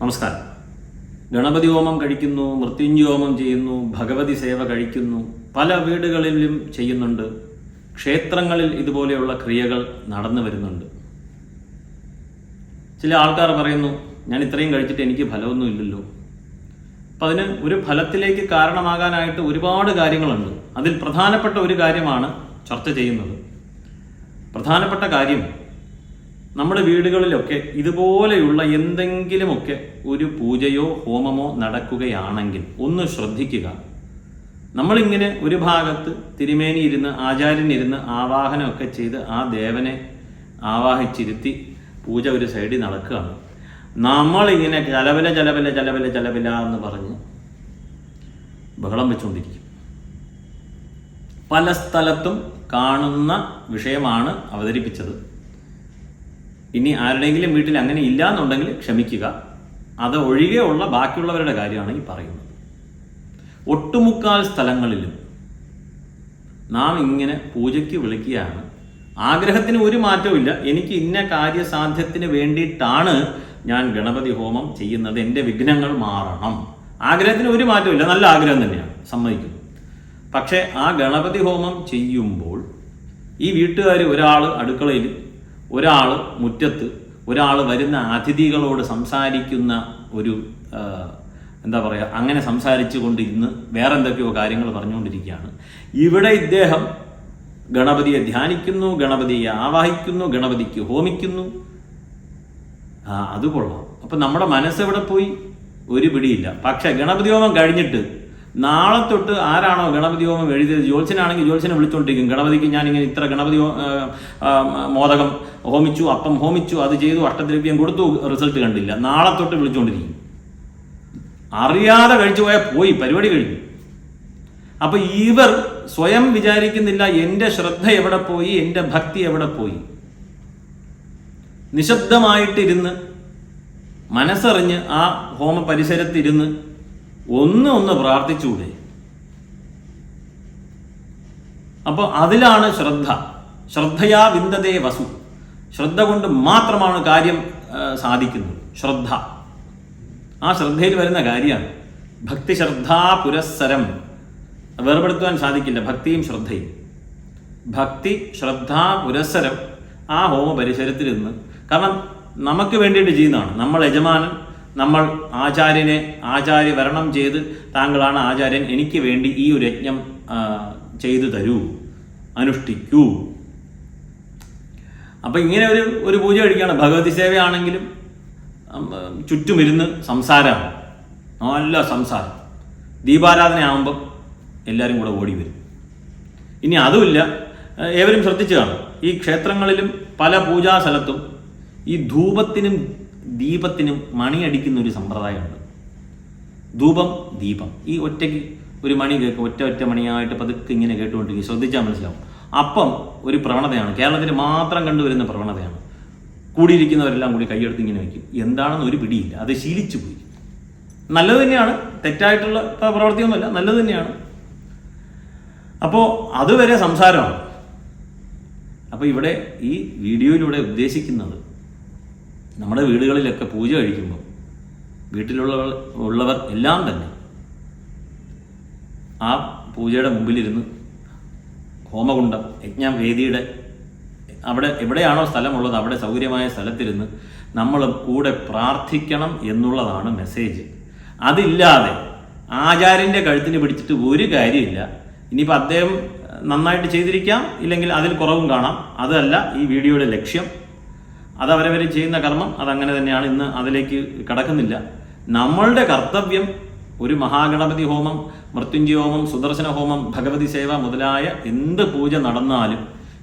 നമസ്കാരം. ഗണപതി ഹോമം കഴിക്കുന്നു മൃത്യുഞ്ജയ ഹോമം ചെയ്യുന്നു ഭഗവതി സേവ കഴിക്കുന്നു പല വീടുകളിലും ചെയ്യുന്നുണ്ട് ക്ഷേത്രങ്ങളിൽ ഇതുപോലെയുള്ള ക്രിയകൾ നടന്നു വരുന്നുണ്ട്. ചില ആൾക്കാർ പറയുന്നു ഞാൻ ഇത്രയും കഴിച്ചിട്ട് എനിക്ക് ഫലമൊന്നും ഇല്ലല്ലോ. അപ്പം അതിന് ഒരു ഫലത്തിലേക്ക് കാരണമാകാനായിട്ട് ഒരുപാട് കാര്യങ്ങളുണ്ട്. അതിൽ പ്രധാനപ്പെട്ട ഒരു കാര്യമാണ് ചർച്ച ചെയ്യുന്നത്. പ്രധാനപ്പെട്ട കാര്യം നമ്മുടെ വീടുകളിലൊക്കെ ഇതുപോലെയുള്ള എന്തെങ്കിലുമൊക്കെ ഒരു പൂജയോ ഹോമമോ നടക്കുകയാണെങ്കിൽ ഒന്ന് ശ്രദ്ധിക്കുക. നമ്മളിങ്ങനെ ഒരു ഭാഗത്ത് തിരുമേനി ഇരുന്ന് ആചാര്യൻ ഇരുന്ന് ആവാഹനമൊക്കെ ചെയ്ത് ആ ദേവനെ ആവാഹിച്ചിരുത്തി പൂജ ഒരു സൈഡിൽ നടക്കുകയാണ്. നമ്മളിങ്ങനെ ചലവല ചലവല ചലവല ചലവല എന്ന് പറഞ്ഞ് ബഹളം വെച്ചുകൊണ്ടിരിക്കും. പല സ്ഥലത്തും കാണുന്ന വിഷയമാണ് അവതരിപ്പിച്ചത്. ഇനി ആരുടെയെങ്കിലും വീട്ടിൽ അങ്ങനെ ഇല്ല എന്നുണ്ടെങ്കിൽ ക്ഷമിക്കുക. അത് ഒഴികെയുള്ള ബാക്കിയുള്ളവരുടെ കാര്യമാണ് ഈ പറയുന്നത്. ഒട്ടുമുക്കാൽ സ്ഥലങ്ങളിലും നാം ഇങ്ങനെ പൂജയ്ക്ക് വിളിക്കുകയാണ്. ആഗ്രഹത്തിന് ഒരു മാറ്റവും എനിക്ക് ഇന്ന കാര്യസാധ്യത്തിന് വേണ്ടിയിട്ടാണ് ഞാൻ ഗണപതി ഹോമം ചെയ്യുന്നത്. എന്റെ വിഘ്നങ്ങൾ മാറണം. ആഗ്രഹത്തിന് ഒരു മാറ്റവും നല്ല ആഗ്രഹം തന്നെയാണ്. സമ്മതിക്കുന്നു പക്ഷേ ആ ഗണപതി ഹോമം ചെയ്യുമ്പോൾ ഈ വീട്ടുകാർ ഒരാൾ അടുക്കളയിൽ ഒരാൾ മുറ്റത്ത് ഒരാൾ വരുന്ന അതിഥികളോട് സംസാരിക്കുന്ന ഒരു എന്താ പറയുക അങ്ങനെ സംസാരിച്ചുകൊണ്ട് ഇന്ന് വേറെ എന്തൊക്കെയോ കാര്യങ്ങൾ പറഞ്ഞുകൊണ്ടിരിക്കുകയാണ്. ഇവിടെ ഇദ്ദേഹം ഗണപതിയെ ധ്യാനിക്കുന്നു ഗണപതിയെ ആവാഹിക്കുന്നു ഗണപതിക്ക് ഹോമിക്കുന്നു. ആ അത് കൊള്ളാം. അപ്പം നമ്മുടെ മനസ്സെവിടെ പോയി? ഒരു പിടിയില്ല. പക്ഷേ ഗണപതി ഹോമം കഴിഞ്ഞിട്ട് നാളെ തൊട്ട് ആരാണോ ഗണപതി ഹോമം എഴുതിയത്? ജ്യോത്സനാണെങ്കിൽ ജ്യോത്സനെ വിളിച്ചുകൊണ്ടിരിക്കും ഗണപതിക്ക് ഞാൻ ഇങ്ങനെ ഇത്ര ഗണപതി മോദകം ഹോമിച്ചു അപ്പം ഹോമിച്ചു അത് ചെയ്തു അഷ്ടദ്രവ്യം കൊടുത്തു റിസൾട്ട് കണ്ടില്ല. നാളെ തൊട്ട് വിളിച്ചുകൊണ്ടിരിക്കും അറിയാതെ കഴിച്ചു പോയാൽ പോയി പരിപാടി കഴിഞ്ഞു. അപ്പൊ ഇവർ സ്വയം വിചാരിക്കുന്നില്ല എന്റെ ശ്രദ്ധ എവിടെ പോയി എന്റെ ഭക്തി എവിടെ പോയി. നിശബ്ദമായിട്ടിരുന്ന് മനസ്സറിഞ്ഞ് ആ ഹോമ പരിസരത്തിരുന്ന് ഒന്ന് ഒന്ന് പ്രാർത്ഥിച്ചുകൂടെ? അപ്പോൾ അതിലാണ് ശ്രദ്ധ. ശ്രദ്ധയാ വിന്ദതേ വസു. ശ്രദ്ധ കൊണ്ട് മാത്രമാണ് കാര്യം സാധിക്കുന്നത്. ശ്രദ്ധ. ആ ശ്രദ്ധയിൽ വരുന്ന കാര്യമാണ്. ഭക്തി ശ്രദ്ധാ പുരസ്സരം. വേർപെടുത്തുവാൻ സാധിക്കില്ല. ഭക്തിയും ശ്രദ്ധയും. ഭക്തി ശ്രദ്ധ പുരസ്സരം ആ ഹോമ പരിസരത്തിൽ നിന്ന്. കാരണം നമുക്ക് വേണ്ടിയിട്ട് ചെയ്യുന്നതാണ്. നമ്മൾ യജമാനൻ നമ്മൾ ആചാര്യനെ ആചാര്യ വരണം ചെയ്ത് താങ്കളാണ് ആചാര്യൻ എനിക്ക് വേണ്ടി ഈ ഒരു യജ്ഞം ചെയ്തു തരൂ അനുഷ്ഠിക്കൂ. അപ്പം ഇങ്ങനെ ഒരു ഒരു പൂജ കഴിക്കുകയാണ്. ഭഗവതി സേവയാണെങ്കിലും ചുറ്റുമിരുന്ന് സംസാരമാണ് നല്ല സംസാരം. ദീപാരാധന ആകുമ്പം എല്ലാവരും കൂടെ ഓടി വരും. ഇനി അതുമില്ല. ഏവരും ശ്രദ്ധിച്ചു കാണും ഈ ക്ഷേത്രങ്ങളിലും പല പൂജാ സ്ഥലത്തും ഈ ധൂപത്തിനും ദീപത്തിനും മണിയടിക്കുന്ന ഒരു സമ്പ്രദായമുണ്ട്. ധൂപം ദീപം. ഈ ഒറ്റയ്ക്ക് ഒരു മണി കേൾക്കും. ഒറ്റ ഒറ്റ മണിയായിട്ട് പതുക്കെ ഇങ്ങനെ കേട്ടുകൊണ്ടിരിക്കും. ശ്രദ്ധിച്ചാൽ മനസ്സിലാവും. അപ്പം ഒരു പ്രവണതയാണ്. കേരളത്തിൽ മാത്രം കണ്ടുവരുന്ന പ്രവണതയാണ്. കൂടിയിരിക്കുന്നവരെല്ലാം കൂടി കൈയെടുത്ത് ഇങ്ങനെ വയ്ക്കും. എന്താണെന്ന് ഒരു പിടിയില്ല. അത് ശീലിച്ചു പോയി. നല്ലത് തന്നെയാണ്. തെറ്റായിട്ടുള്ള പ്രവൃത്തിയൊന്നുമല്ല നല്ലത് തന്നെയാണ്. അപ്പോൾ അതുവരെ സംസാരമാണ്. അപ്പോൾ ഇവിടെ ഈ വീഡിയോയിലൂടെ ഉദ്ദേശിക്കുന്നത് നമ്മുടെ വീടുകളിലൊക്കെ പൂജ കഴിക്കുമ്പോൾ വീട്ടിലുള്ള ഉള്ളവർ എല്ലാം തന്നെ ആ പൂജയുടെ മുമ്പിലിരുന്ന് ഹോമകുണ്ടം യജ്ഞവേദിയുടെ അവിടെ എവിടെയാണോ സ്ഥലമുള്ളത് അവിടെ സൗകര്യമായ സ്ഥലത്തിരുന്ന് നമ്മൾ കൂടെ പ്രാർത്ഥിക്കണം എന്നുള്ളതാണ് മെസ്സേജ് അതില്ലാതെ ആചാര്യന്റെ കഴുത്തിന് പിടിച്ചിട്ട് ഒരു കാര്യമില്ല. ഇനിയിപ്പോൾ അദ്ദേഹം നന്നായിട്ട് ചെയ്തിരിക്കാം ഇല്ലെങ്കിൽ അതിൽ കുറവും കാണാം. അതല്ല ഈ വീഡിയോയുടെ ലക്ഷ്യം. അത് അവരവർ ചെയ്യുന്ന കർമ്മം അതങ്ങനെ തന്നെയാണ് ഇന്ന് അതിലേക്ക് കടക്കുന്നില്ല. നമ്മളുടെ കർത്തവ്യം ഒരു മഹാഗണപതി ഹോമം മൃത്യുഞ്ജയ ഹോമം സുദർശന ഹോമം ഭഗവതി സേവ മുതലായ എന്ത് പൂജ നടന്നാലും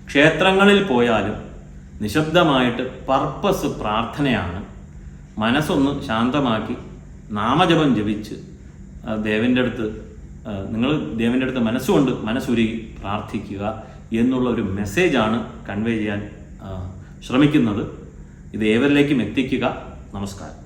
ക്ഷേത്രങ്ങളിൽ പോയാലും നിശബ്ദമായിട്ട് പർപ്പസ് പ്രാർത്ഥനയാണ്. മനസ്സൊന്ന് ശാന്തമാക്കി നാമജപം ജപിച്ച് ദേവന്റെ അടുത്ത് നിങ്ങൾ ദേവന്റെ അടുത്ത് മനസ്സുകൊണ്ട് മനസ്സുരുകി പ്രാർത്ഥിക്കുക എന്നുള്ള ഒരു മെസ്സേജാണ് കൺവേ ചെയ്യാൻ ശ്രമിക്കുന്നത്. ഇത് ഏവരിലേക്കും എത്തിക്കുക. നമസ്കാരം.